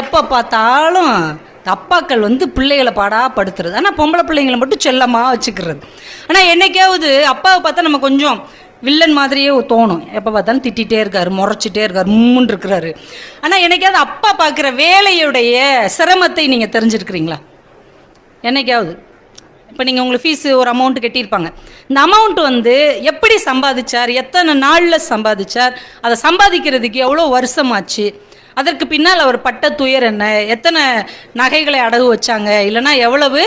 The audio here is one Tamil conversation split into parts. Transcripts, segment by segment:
எப்போ பார்த்தாலும் அப்பாக்கள் வந்து பிள்ளைகளை பாடா படுத்துறது. ஆனால் பொம்பளை பிள்ளைங்களை மட்டும் செல்லமாக வச்சுக்கிறது. ஆனால் என்னைக்காவது அப்பாவை பார்த்தா நம்ம கொஞ்சம் வில்லன் மாதிரியே தோணும். எப்போ பார்த்தாலும் திட்டிகிட்டே இருக்காரு முறைச்சிட்டே இருக்காரு மும்முன்னு இருக்கிறாரு. ஆனால் என்னைக்காவது அப்பா பார்க்குற வேலையுடைய சிரமத்தை நீங்கள் தெரிஞ்சிருக்கிறீங்களா? என்னைக்காவது? இப்போ நீங்கள் உங்களுக்கு ஃபீஸு ஒரு அமௌண்ட் கட்டியிருப்பாங்க. இந்த அமௌண்ட் வந்து எப்படி சம்பாதிச்சார் எத்தனை நாளில் சம்பாதிச்சார் அதை சம்பாதிக்கிறதுக்கு எவ்வளோ வருஷமாச்சு அதற்கு பின்னால் அவர் பட்ட துயர் என்ன? எத்தனை நகைகளை அடகு வச்சாங்க? இல்லைன்னா எவ்வளவு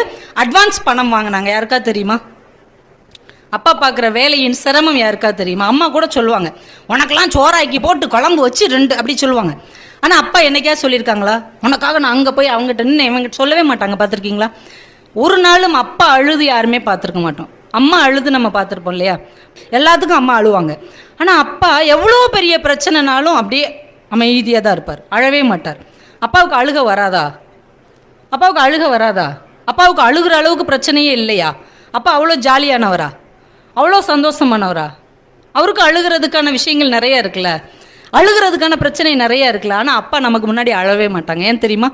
அட்வான்ஸ் பணம் வாங்கினாங்க? யாருக்கா தெரியுமா? அப்பா பார்க்குற வேலையின் சிரமம் யாருக்கா தெரியுமா? அம்மா கூட சொல்லுவாங்க உனக்கெல்லாம் சோறாக்கி போட்டு குழம்பு வச்சு ரெண்டு அப்படி சொல்லுவாங்க. ஆனால் அப்பா என்னைக்கா சொல்லியிருக்காங்களா? உனக்காக நான் அங்கே போய் அவங்ககிட்ட நின்று இவங்க சொல்லவே மாட்டாங்க. பார்த்துருக்கீங்களா? ஒரு நாளும் அப்பா அழுது யாருமே பார்த்துருக்க மாட்டோம். அம்மா அழுது நம்ம பார்த்துருப்போம் இல்லையா? எல்லாத்துக்கும் அம்மா அழுவாங்க. ஆனால் அப்பா எவ்வளோ பெரிய பிரச்சனைனாலும் அப்படியே அமைதியாக தான் இருப்பார். அழவே மாட்டார். அப்பாவுக்கு அழுக வராதா? அப்பாவுக்கு அழுக வராதா? அப்பாவுக்கு அழுகிற அளவுக்கு பிரச்சனையே இல்லையா? அப்பா அவ்வளோ ஜாலியானவரா? அவ்வளோ சந்தோஷமானவரா? அவருக்கு அழுகிறதுக்கான விஷயங்கள் நிறைய இருக்குல்ல? அழுகிறதுக்கான பிரச்சனை நிறைய இருக்குல்ல? ஆனால் அப்பா நமக்கு முன்னாடி அழவே மாட்டாங்க. ஏன் தெரியுமா?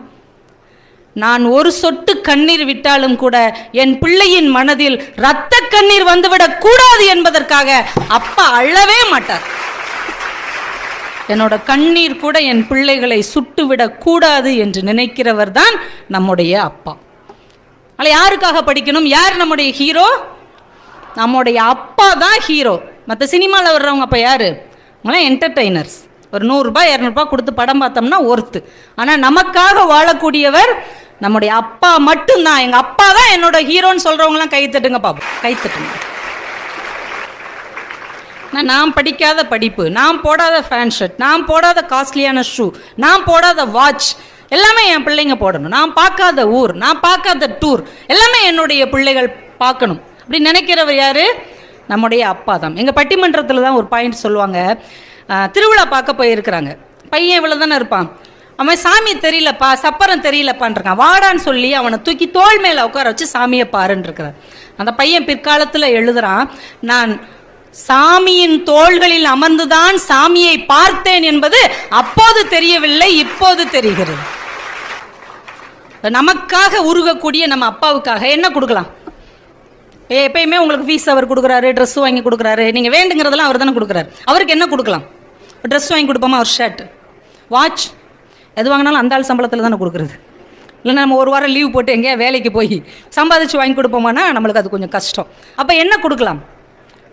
நான் ஒரு சொட்டு கண்ணீர் விட்டாலும் கூட என் பிள்ளையின் மனதில் இரத்த கண்ணீர் வந்துவிடக் கூடாது என்பதற்காக அப்பா அழவே மாட்டார். என்னோட கண்ணீர் கூட என் பிள்ளைகளை சுட்டுவிடக்கூடாது என்று நினைக்கிறவர் தான் நம்முடைய அப்பா. அதில் யாருக்காக படிக்கணும்? யார் நம்முடைய ஹீரோ நம்முடைய அப்பா தான் ஹீரோ மற்ற சினிமாவில் வர்றவங்க அப்போ யார்? அவங்களாம் என்டர்டெய்னர்ஸ் ஒரு நூறுரூபா இரநூறுபா கொடுத்து படம் பார்த்தோம்னா ஒர்த்து ஆனால் நமக்காக வாழக்கூடியவர் நம்முடைய அப்பா மட்டும்தான். எங்கள் அப்பா தான் என்னோட ஹீரோன்னு சொல்கிறவங்களாம் கைத்தட்டுங்க பாப்போம் கைத்தட்டுங்க நான் நான் படிக்காத படிப்பு நான் போடாத ஃபேன் ஷர்ட் நான் போடாத காஸ்ட்லியான ஷூ நான் போடாத வாட்ச் எல்லாமே என் பிள்ளைங்க போடணும். நான் பார்க்காத ஊர் நான் பார்க்காத டூர் எல்லாமே என்னுடைய பிள்ளைகள் பார்க்கணும். அப்படி நினைக்கிறவர் யார்? நம்முடைய அப்பா தான். எங்கள் பட்டிமன்றத்தில் தான் ஒரு பாயிண்ட் சொல்லுவாங்க. திருவிழா பார்க்க போயிருக்கிறாங்க. பையன் இவ்வளோ தானே இருப்பான். அவன் சாமி தெரியலப்பா சப்பரம் தெரியலப்பான்றான் வாடான்னு சொல்லி அவனை தூக்கி தோள் மேலே உட்கார வச்சு சாமியை பாருன்னு இருக்கிறான் அந்த பையன் பிற்காலத்தில் எழுதுறான் நான் சாமியின் தோள்களில் அமர்ந்துதான் சாமியை பார்த்தேன் என்பது அப்போது தெரியவில்லை இப்போது தெரிகிறது. நமக்காக உருகக்கூடிய நம்ம அப்பாவுக்காக என்ன கொடுக்கலாம்? எப்பயுமே உங்களுக்கு ஃபீஸ் அவர் கொடுக்குறாரு ட்ரெஸ் வாங்கி கொடுக்குறாரு. நீங்கள் வேண்டுங்கிறதெல்லாம் அவர் தானே கொடுக்குறாரு. அவருக்கு என்ன கொடுக்கலாம்? ட்ரெஸ் வாங்கி கொடுப்போமா? ஒரு ஷர்ட் வாட்ச் எது வாங்கினாலும் அந்த ஆள் சம்பளத்தில் தானே கொடுக்குறது. இல்லைன்னா நம்ம ஒரு வாரம் லீவ் போட்டு எங்கேயா வேலைக்கு போய் சம்பாதிச்சு வாங்கி கொடுப்போமானா நம்மளுக்கு அது கொஞ்சம் கஷ்டம். அப்போ என்ன கொடுக்கலாம்?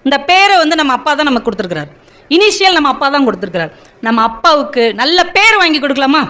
இந்த பேரை வந்து நம்ம அப்பா தான் நமக்கு கொடுத்துருக்குறாரு. இனிஷியல் நம்ம அப்பா தான் கொடுத்துருக்குறாரு. நம்ம அப்பாவுக்கு நல்ல பேர் வாங்கி கொடுக்கலாமா?